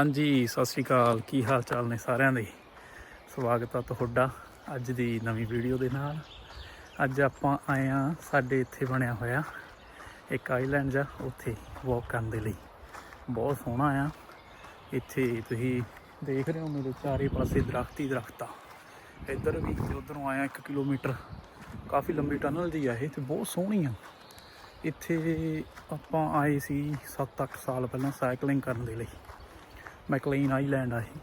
ਹਾਂਜੀ, ਸਤਿ ਸ਼੍ਰੀ ਅਕਾਲ। ਕੀ ਹਾਲ ਚਾਲ ਨੇ ਸਾਰਿਆਂ ਦੇ? ਸਵਾਗਤ ਆ ਤੁਹਾਡਾ ਅੱਜ ਦੀ ਨਵੀਂ ਵੀਡੀਓ ਦੇ ਨਾਲ। ਅੱਜ ਆਪਾਂ ਆਏ ਆ ਸਾਡੇ ਇੱਥੇ ਬਣਿਆ ਹੋਇਆ ਇੱਕ ਆਈਲੈਂਡ ਆ, ਉੱਥੇ ਵਾਕ ਕਰਨ ਦੇ ਲਈ। ਬਹੁਤ ਸੋਹਣਾ ਆ। ਇੱਥੇ ਤੁਸੀਂ ਦੇਖ ਰਹੇ ਹੋ ਮੇਰੇ ਚਾਰੇ ਪਾਸੇ ਦਰਖਤ ਹੀ ਦਰਖਤ ਆ। ਇੱਧਰ ਵੀ ਤੇ ਉੱਧਰੋਂ ਆਇਆ 1 ਕਿਲੋਮੀਟਰ। ਕਾਫੀ ਲੰਬੀ ਟਨਲ ਦੀ ਆ ਇਹ ਤੇ ਬਹੁਤ ਸੋਹਣੀ ਆ। ਇੱਥੇ ਆਪਾਂ ਆਏ ਸੀ 7-8 ਸਾਲ ਪਹਿਲਾਂ ਸਾਈਕਲਿੰਗ ਕਰਨ ਦੇ ਲਈ। ਮੈਕਲੀਨ ਆਈਲੈਂਡ ਆ ਇਹ।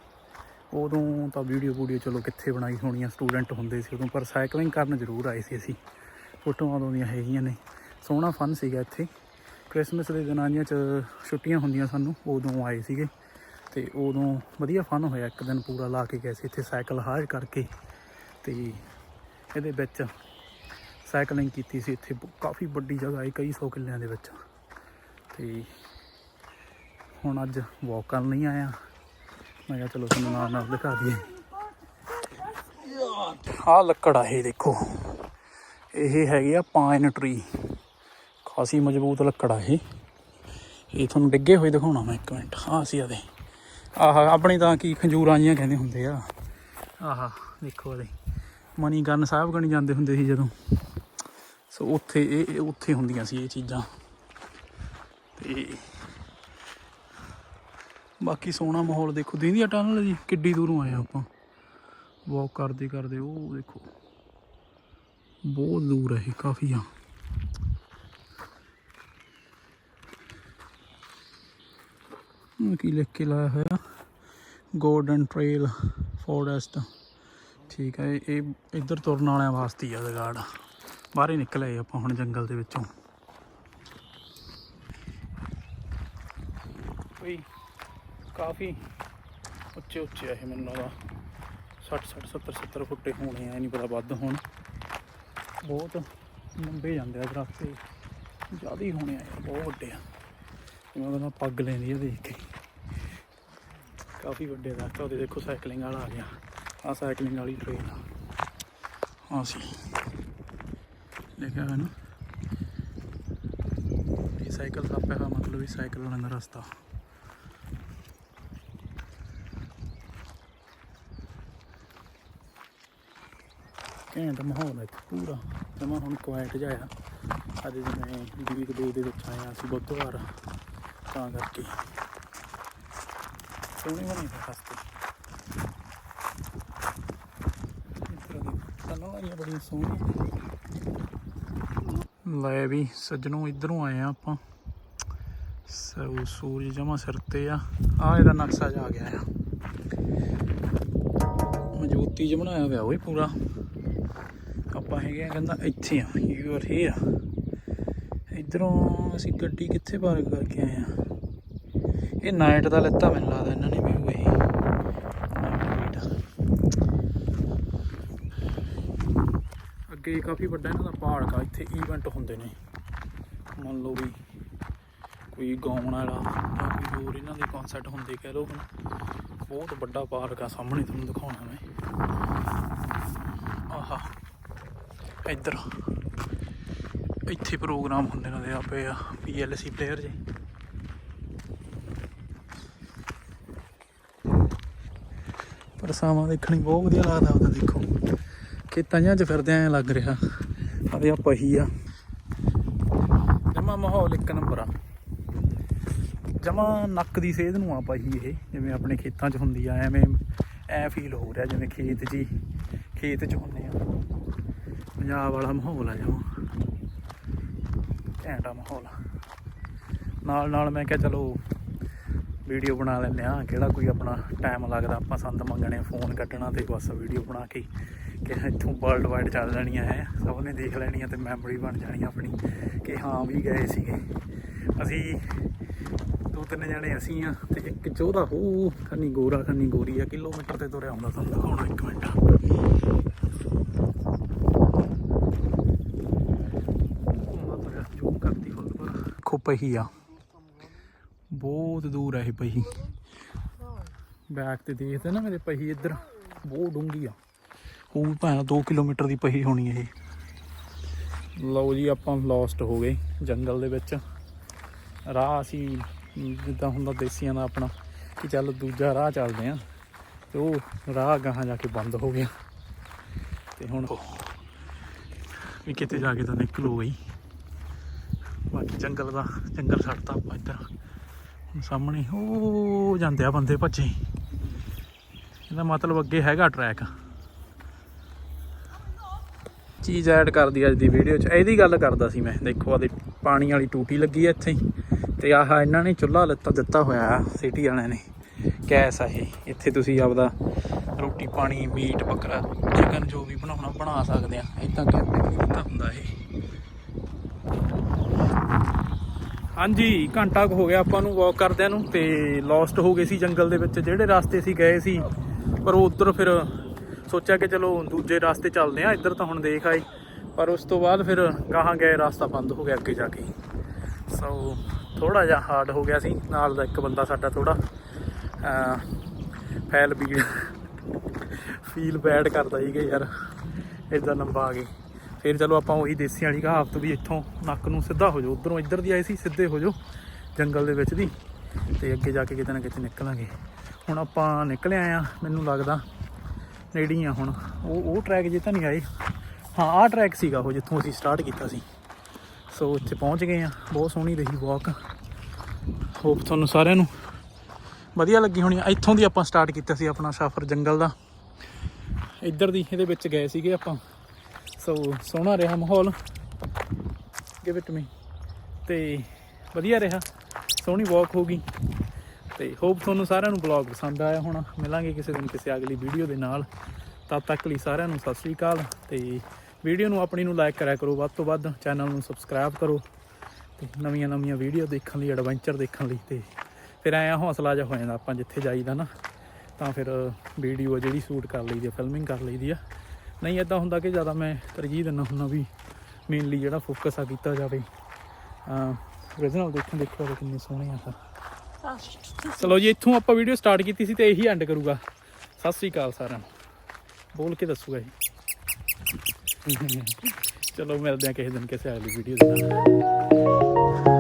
ਉਦੋਂ ਤਾਂ ਵੀਡੀਓ ਵੀਡੀਓ ਚਲੋ ਕਿੱਥੇ ਬਣਾਈ ਹੋਣੀ ਆ ਸਟੂਡੈਂਟ ਹੁੰਦੇ ਸੀ ਉਦੋਂ, ਪਰ ਸਾਈਕਲਿੰਗ ਕਰਨ ਜ਼ਰੂਰ ਆਏ ਸੀ ਅਸੀਂ। ਫੋਟੋਆਂ ਉਦੋਂ ਦੀਆਂ ਹੈਗੀਆਂ ਨੇ। ਸੋਹਣਾ ਫਨ ਸੀਗਾ ਇੱਥੇ। ਕ੍ਰਿਸਮਸ ਦੇ ਦਿਨਾਂ ਦੀਆਂ ਚ ਛੁੱਟੀਆਂ ਹੁੰਦੀਆਂ ਸਾਨੂੰ, ਉਦੋਂ ਆਏ ਸੀਗੇ। ਤੇ ਉਦੋਂ ਵਧੀਆ ਫਨ ਹੋਇਆ ਇੱਕ ਦਿਨ ਪੂਰਾ ਲਾ ਕੇ ਗਏ ਸੀ ਇੱਥੇ ਸਾਈਕਲ ਹਾਰ ਕਰਕੇ। ਤੇ ਇਹਦੇ ਵਿੱਚ ਸਾਈਕਲਿੰਗ ਕੀਤੀ ਸੀ ਇੱਥੇ। ਕਾਫੀ ਵੱਡੀ ਜਗ੍ਹਾ ਹੈ, ਕਈ ਸੌ ਕਿੱਲਿਆਂ ਦੇ ਵਿੱਚ। ਤੇ ਹੁਣ ਅੱਜ ਵਾਕ ਕਰਨ ਨਹੀਂ ਆਇਆ। ਮੈਂ ਕਿਹਾ ਚਲੋ ਤੁਹਾਨੂੰ ਨਾਲ ਨਾਲ ਦਿਖਾ ਦਈਏ। ਆਹ ਲੱਕੜ ਆ ਇਹ ਦੇਖੋ। ਇਹ ਹੈਗੀ ਆ ਪਾਈਨ ਟਰੀ ਖਾਸੀ ਮਜ਼ਬੂਤ ਲੱਕੜ ਆ ਇਹ। ਇਹ ਤੁਹਾਨੂੰ ਡਿੱਗੇ ਹੋਏ ਦਿਖਾਉਣਾ ਮੈਂ ਇੱਕ ਮਿੰਟ। ਹਾਂ ਸੀ ਆਦੇ ਆਹ, ਆਪਣੀ ਤਾਂ ਕੀ ਖੰਜੂਰਾਂ ਜੀਆਂ ਕਹਿੰਦੇ ਹੁੰਦੇ ਆ। ਆਹ, ਦੇਖੋ ਇਹਦੇ ਮਨੀਕਰਨ ਸਾਹਿਬ ਗਣੀ ਜਾਂਦੇ ਹੁੰਦੇ ਸੀ ਜਦੋਂ। ਸੋ ਉੱਥੇ ਇਹ ਇਹ ਉੱਥੇ ਹੁੰਦੀਆਂ ਸੀ ਇਹ ਚੀਜ਼ਾਂ। ਤੇ ਬਾਕੀ ਸੋਹਣਾ ਮਾਹੌਲ ਦੇਖੋ ਦੀਂਦੀ ਆ ਟਨਲ ਜੀ, ਕਿੱਡੀ ਦੂਰੋਂ ਆਏ ਆ ਆਪਾਂ। ਵਾਕ ਕਰਦੇ ਕਰਦੇ, ਉਹ ਦੇਖੋ, ਬਹੁਤ ਦੂਰ ਹੈ ਕਾਫੀ ਆ। ਕੀ ਲਿਖ ਕੇ ਲਾਇਆ ਹੋਇਆ? ਗੋਲਡਨ ਟ੍ਰੇਲ ਫੋਰੈਸਟ ਠੀਕ ਹੈ ਇਹ- ਇੱਧਰ ਤੁਰਨ ਵਾਲਿਆਂ ਵਾਸਤੇ ਆ ਜਗਾੜ ਬਾਹਰ ਹੀ ਨਿਕਲੇ ਆਪਾਂ ਹੁਣ ਜੰਗਲ ਦੇ ਵਿੱਚੋਂ। ਕੋਈ ਕਾਫੀ ਉੱਚੇ ਉੱਚੇ ਆ ਇਹ ਮੈਨੂੰ ਲੱਗਦਾ। 60 60 70 70 ਫੁੱਟੇ ਹੋਣੇ ਆ ਨਹੀਂ ਪਤਾ ਵੱਧ ਹੋਣ। ਬਹੁਤ ਲੰਬੇ ਜਾਂਦੇ ਆ ਦਰਖਤ ਤੇ ਜ਼ਿਆਦਾ ਹੀ ਹੋਣੇ ਆ ਬਹੁਤ ਵੱਡੇ ਆ। ਜਿਵੇਂ ਕਹਿੰਦਾ ਪੱਗ ਲੈਂਦੀ ਆ, ਦੇਖ ਕੇ। ਕਾਫੀ ਵੱਡੇ ਦਰਖਤ ਉਹਦੇ ਦੇਖੋ ਸਾਈਕਲਿੰਗ ਵਾਲਾ ਆ ਗਿਆ। ਆ ਸਾਈਕਲਿੰਗ ਵਾਲੀ ਟ੍ਰੇਨ ਆ। ਆ ਸੀ। ਲਿਖਿਆ ਹੋਇਆ ਨਾ? ਇਹ ਸਾਈਕਲ ਦਾ ਪਿਆ ਮਤਲਬ ਇਹ ਸਾਈਕਲ ਵਾਲਿਆਂ ਦਾ ਰਸਤਾ। ਘੈਂਟ ਮਾਹੌਲ ਹੈ ਇੱਥੇ ਪੂਰਾ। ਜਮਾ ਹੁਣ ਕੁਆਇਟ ਜਿਹਾ ਅੱਜ ਜਿਵੇਂ ਵੀਕ ਦੋ ਦੇ ਵਿੱਚ ਆਇਆ ਸੀ ਬੁੱਧਵਾਰ, ਤਾਂ ਕਰਕੇ। ਸੋਹਣੇ ਬਣੇ ਹੋਏ ਰਸਤੇ ਇਸ ਤਰ੍ਹਾਂ ਦੇ ਬੜੀਆਂ ਸੋਹਣੀਆਂ। ਲੈ ਵੀ, ਸੱਜਣੋਂ ਇਧਰੋਂ ਆਏ ਆ ਆਪਾਂ। ਸੋ, ਸੂਰਜ ਜਮਾ ਸਿਰ ਤੇ ਆ। ਆ ਇਹਦਾ ਨਕਸ਼ਾ ਜਾ ਆ ਗਿਆ ਆ। ਮਜ਼ਬੂਤੀ ਜਿਹਾ ਬਣਾਇਆ ਹੋਇਆ ਓਏ ਪੂਰਾ। ਆਪਾਂ ਹੈਗੇ ਕਹਿੰਦਾ ਇੱਥੇ ਆ ਯੂ ਆਰ ਹੇਅਰ ਇਧਰੋਂ ਅਸੀਂ ਗੱਡੀ ਕਿੱਥੇ ਪਾਰਕ ਕਰਕੇ ਆਏ ਆ? ਇਹ ਨਾਈਟ ਦਾ ਲੱਤਾ ਮੈਨੂੰ ਲੱਗਦਾ ਇਹਨਾਂ ਨੇ ਵੀ ਇਹ ਅੱਗੇ ਕਾਫੀ ਵੱਡਾ ਇਹਨਾਂ ਦਾ ਪਾਰਕ ਆ ਇੱਥੇ ਇਵੈਂਟ ਹੁੰਦੇ ਨੇ। ਮੰਨ ਲਓ ਵੀ ਕੋਈ ਗਾਉਣ ਵਾਲਾ ਜਾਂ ਕੋਈ ਹੋਰ ਇਹਨਾਂ ਦੇ ਕਨਸਰਟ ਹੁੰਦੇ, ਕਹਿ ਲਓ ਹੁਣ। ਬਹੁਤ ਵੱਡਾ ਪਾਰਕ ਆ ਸਾਹਮਣੇ ਤੁਹਾਨੂੰ ਦਿਖਾਉਣਾ ਮੈਂ। ਆਹਾ। ਇੱਧਰ। ਇੱਥੇ ਪ੍ਰੋਗਰਾਮ ਹੁੰਦੇ ਨੇ ਆਪੇ ਆ ਪੀਐਲਸੀ ਪਲੇਅਰ ਜੀ। ਪਰਸਾਵਾਂ ਦੇਖਣੀ ਬਹੁਤ ਵਧੀਆ ਲੱਗਦਾ ਉਹਦਾ ਦੇਖੋ। ਖੇਤਾਂ ਜਾਂ 'ਚ ਫਿਰਦੇ ਐਂ ਲੱਗ ਰਿਹਾ। ਆਦੇ ਆ ਪਹੀ ਆ। ਜਮਾ ਮਾਹੌਲ ਇੱਕ ਨੰਬਰ ਆ। ਜਮਾ ਨੱਕ ਦੀ ਸੇਧ ਨੂੰ ਆ ਪਹੀ ਇਹ, ਜਿਵੇਂ ਆਪਣੇ ਖੇਤਾਂ 'ਚ ਹੁੰਦੀ ਆ, ਐਵੇਂ ਐ ਫੀਲ ਹੋ ਰਿਹਾ, ਜਿਵੇਂ ਖੇਤ 'ਚ ਹੀ ਖੇਤ 'ਚ ਹੁੰਦੇ ਆ। ਪੰਜਾਬ ਵਾਲਾ ਮਾਹੌਲ ਆ ਜਮਾ ਘੈਂਟਾ ਮਾਹੌਲ। ਨਾਲ ਨਾਲ ਮੈਂ ਕਿਹਾ ਚਲੋ ਵੀਡੀਓ ਬਣਾ ਲੈਂਦੇ ਆ ਕਿਹੜਾ ਕੋਈ ਆਪਣਾ ਟਾਈਮ ਲੱਗਦਾ, ਆਪਾਂ ਸੰਦ ਮੰਗਣੇ ਫੋਨ ਕੱਟਣਾ ਤੇ ਬਸ ਵੀਡੀਓ ਬਣਾ ਕੇ ਕਿ ਇੱਥੋਂ ਵਰਲਡ ਵਾਈਡ ਚੱਲ ਜਾਣੀਆਂ ਹੈ। ਸਭ ਨੇ ਦੇਖ ਲੈਣੀਆਂ ਤੇ ਮੈਮਰੀ ਬਣ ਜਾਣੀ ਆਪਣੀ ਕਿ ਹਾਂ ਵੀ ਗਏ ਸੀਗੇ। ਅਸੀਂ ਦੋ ਤਿੰਨ ਜਣੇ ਅਸੀਂ ਆ ਤੇ ਇੱਕ ਚੌਦਾ ਹੋ ਖੰਨੀ ਗੋਰਾ, ਖੰਨੀ ਗੋਰੀ ਆ, ਕਿਲੋਮੀਟਰ ਤੇ ਤੁਰਿਆ ਹੁੰਦਾ, ਤੁਹਾਨੂੰ ਦਿਖਾਉਣਾ ਇੱਕ ਮਿੰਟ। ਮਤਲਬ ਕਰਦੀ ਫੁੱਲ ਪਰ ਖੋ ਪਹੀ ਆ। ਬਹੁਤ ਦੂਰ ਹੈ ਇਹ ਪਹੀ। ਬੈਕ ਤੇ ਦੇਖਦੇ ਨਾ ਮੇਰੇ ਪਹੀ ਇੱਧਰ। ਬਹੁਤ ਡੂੰਗੀ ਆ। ਉਹ ਭਾਵੇਂ 2 ਕਿਲੋਮੀਟਰ ਦੀ ਪਹੀ ਹੋਣੀ ਇਹ। ਲਓ ਜੀ, ਆਪਾਂ ਲੋਸਟ ਹੋ ਗਏ ਜੰਗਲ ਦੇ ਵਿੱਚ। ਰਾਹ ਅਸੀਂ ਜਿੱਦਾਂ ਹੁੰਦਾ ਦੇਸੀਆਂ ਦਾ ਆਪਣਾ ਕਿ ਚੱਲ ਦੂਜਾ ਰਾਹ ਚੱਲਦੇ ਆ ਤੇ ਉਹ ਰਾਹ ਗਾਹਾਂ ਜਾ ਕੇ ਬੰਦ ਹੋ ਗਿਆ। ਤੇ ਹੁਣ ਵੀ ਕਿਤੇ ਜਾ ਕੇ ਤਾਂ ਨਿਕਲੋ ਗਈ ਬਾਕੀ ਜੰਗਲ ਦਾ, ਜੰਗਲ ਛੱਡਤਾ ਆਪਾਂ ਇੱਧਰ। ਹੁਣ ਸਾਹਮਣੇ ਉਹ ਜਾਂਦੇ ਆ ਬੰਦੇ ਭੱਜੇ। ਇਹਦਾ ਮਤਲਬ ਅੱਗੇ ਹੈਗਾ ਟਰੈਕ ਚੀਜ਼ ਐਡ ਕਰਦੀ ਅੱਜ ਦੀ ਵੀਡੀਓ 'ਚ। ਇਹਦੀ ਗੱਲ ਕਰਦਾ ਸੀ ਮੈਂ। ਦੇਖੋ ਆਦੇ ਪਾਣੀ ਵਾਲੀ ਟੂਟੀ ਲੱਗੀ ਐ ਇੱਥੇ। ਹੀ ਤੇ ਆਹ ਇਹਨਾਂ ਨੇ ਚੁੱਲ੍ਹਾ ਲੱਤਾ, ਦਿੱਤਾ ਹੋਇਆ ਆ ਸਿਟੀ ਵਾਲਿਆਂ ਨੇ। ਗੈਸ ਆ ਇਹ। ਇੱਥੇ ਤੁਸੀਂ ਆਪਦਾ ਰੋਟੀ, ਪਾਣੀ ਮੀਟ ਬੱਕਰਾ ਚਿਕਨ ਜੋ ਵੀ ਬਣਾਉਣਾ, ਬਣਾ ਸਕਦੇ ਆ। ਇਦਾਂ ਕੈਂਪਿੰਗ ਨਹੀਂ ਕੀਤਾ ਹੁੰਦਾ ਇਹ। ਹਾਂਜੀ, ਘੰਟਾ ਕੁ ਹੋ ਗਿਆ ਆਪਾਂ ਨੂੰ ਵਾਕ ਕਰਦਿਆਂ ਨੂੰ ਤੇ ਲੋਸਟ ਹੋ ਗਏ ਸੀ ਜੰਗਲ ਦੇ ਵਿੱਚ। ਜਿਹੜੇ ਰਸਤੇ ਸੀ ਗਏ ਸੀ, ਪਰ ਉਧਰ ਫਿਰ ਸੋਚਿਆ ਕਿ ਚਲੋ ਦੂਜੇ ਰਸਤੇ ਚੱਲਦੇ ਆ ਇੱਧਰ ਤਾਂ ਹੁਣ ਦੇਖ ਆਏ। ਪਰ ਉਸ ਤੋਂ ਬਾਅਦ ਫਿਰ ਗਾਹਾਂ ਗਏ, ਰਸਤਾ ਬੰਦ ਹੋ ਗਿਆ ਅੱਗੇ ਜਾ ਕੇ। ਸੋ ਥੋੜਾ ਜਿਹਾ ਹਾਰਡ ਹੋ ਗਿਆ ਸੀ, ਨਾਲ ਦਾ ਇੱਕ ਬੰਦਾ ਸਾਡਾ ਥੋੜਾ ਫੈਲ ਵੀ ਫੀਲ ਬੈਡ ਕਰਦਾ ਸੀਗਾ ਯਾਰ ਇਦਾਂ ਲੰਬਾ ਆ ਗਈ ਫਿਰ ਚਲੋ ਆਪਾਂ ਉਹੀ ਦੇਸੀ ਵਾਲੀ ਕਹਾਵਤ ਵੀ ਇੱਥੋਂ ਨੱਕ ਨੂੰ ਸਿੱਧਾ ਹੋ ਜਾਓ, ਉਧਰੋਂ ਇੱਧਰ ਦੀ ਆਏ ਸੀ, ਸਿੱਧੇ ਹੋ ਜਾਓ ਜੰਗਲ ਦੇ ਵਿੱਚ ਦੀ, ਤੇ ਅੱਗੇ ਜਾ ਕੇ ਕਿਤੇ ਨਾ ਕਿਤੇ ਨਿਕਲਾਂਗੇ। ਹੁਣ ਆਪਾਂ ਨਿਕਲ ਆਏ ਆ ਮੈਨੂੰ ਲੱਗਦਾ ਨੇੜੇ ਆ ਹੁਣ। ਉਹ ਉਹ ਟਰੈਕ ਜੇ ਤਾਂ ਨਹੀਂ ਆਏ। ਹਾਂ, ਆਹ ਟਰੈਕ ਸੀਗਾ ਉਹ ਜਿੱਥੋਂ ਅਸੀਂ ਸਟਾਰਟ ਕੀਤਾ ਸੀ। ਸੋ ਇੱਥੇ ਪਹੁੰਚ ਗਏ ਆ ਬਹੁਤ ਸੋਹਣੀ ਰਹੀ ਵਾਕ ਹੋਪ ਤੁਹਾਨੂੰ ਸਾਰਿਆਂ ਨੂੰ ਵਧੀਆ ਲੱਗੀ ਹੋਣੀ। ਆ। ਇੱਥੋਂ ਦੀ ਆਪਾਂ ਸਟਾਰਟ ਕੀਤਾ ਸੀ ਆਪਣਾ ਸਫ਼ਰ ਜੰਗਲ ਦਾ। ਇੱਧਰ ਦੀ, ਇਹਦੇ ਵਿੱਚ ਗਏ ਸੀਗੇ ਆਪਾਂ। ਸੋ ਸੋਹਣਾ ਰਿਹਾ ਮਾਹੌਲ। ਗਿਵ ਇਟ ਮੀ ਤੇ ਵਧੀਆ ਰਿਹਾ। ਸੋਹਣੀ ਵਾਕ ਹੋ ਗਈ। ਤੇ ਹੋਪ ਤੁਹਾਨੂੰ ਸਾਰਿਆਂ ਨੂੰ ਬਲੌਗ ਪਸੰਦ ਆਇਆ ਹੋਣਾ। ਮਿਲਾਂਗੇ ਕਿਸੇ ਦਿਨ ਕਿਸੇ ਅਗਲੀ ਵੀਡੀਓ ਦੇ ਨਾਲ। ਤਦ ਤੱਕ ਲਈ ਸਾਰਿਆਂ ਨੂੰ ਸਤਿ ਸ੍ਰੀ ਅਕਾਲ। ਤੇ ਵੀਡੀਓ ਨੂੰ ਆਪਣੀ ਨੂੰ ਲਾਈਕ ਕਰਿਆ ਕਰੋ ਵੱਧ ਤੋਂ ਵੱਧ। ਚੈਨਲ ਨੂੰ ਸਬਸਕ੍ਰਾਈਬ ਕਰੋ। ਤੇ ਨਵੀਆਂ ਨਵੀਆਂ ਵੀਡੀਓ ਦੇਖਣ ਲਈ ਐਡਵੈਂਚਰ ਦੇਖਣ ਲਈ। ਤੇ ਫਿਰ ਆਇਆ ਹੌਸਲਾ ਜਿਹਾ ਹੋ ਜਾਂਦਾ ਆਪਾਂ ਜਿੱਥੇ ਜਾਈਦਾ ਨਾ। ਤਾਂ ਫਿਰ ਵੀਡੀਓ ਜਿਹੜੀ ਸ਼ੂਟ ਕਰ ਲਈਦੀ ਆ ਫਿਲਮਿੰਗ ਕਰ ਲਈਦੀ ਆ। ਨਹੀਂ ਇਦਾਂ ਹੁੰਦਾ ਕਿ ਜ਼ਿਆਦਾ ਮੈਂ ਤਰਜੀਹ ਦਿੰਦਾ ਹੁੰਦਾ ਵੀ ਮੇਨਲੀ ਜਿਹੜਾ ਫੋਕਸ ਆ ਕੀਤਾ ਜਾਵੇ। ਓਰੀਜਨਲ ਦੇਖਣ ਦੇਖੋ ਕਿੰਨੇ ਸੋਹਣੇ ਆ ਸਰ। ਚਲੋ ਜੀ, ਇੱਥੋਂ ਆਪਾਂ ਵੀਡੀਓ ਸਟਾਰਟ ਕੀਤੀ ਸੀ ਤੇ ਇਹੀ ਐਂਡ ਕਰੂਗਾ। ਸਤਿ ਸ੍ਰੀ ਅਕਾਲ ਸਾਰਿਆਂ ਨੂੰ। ਬੋਲ ਕੇ ਦੱਸੂਗਾ ਜੀ। ਚਲੋ, ਮਿਲਦੇ ਆ ਕਿਸੇ ਦਿਨ ਕਿਸੇ ਅਗਲੀ ਵੀਡੀਓ ਦੇ ਨਾਲ।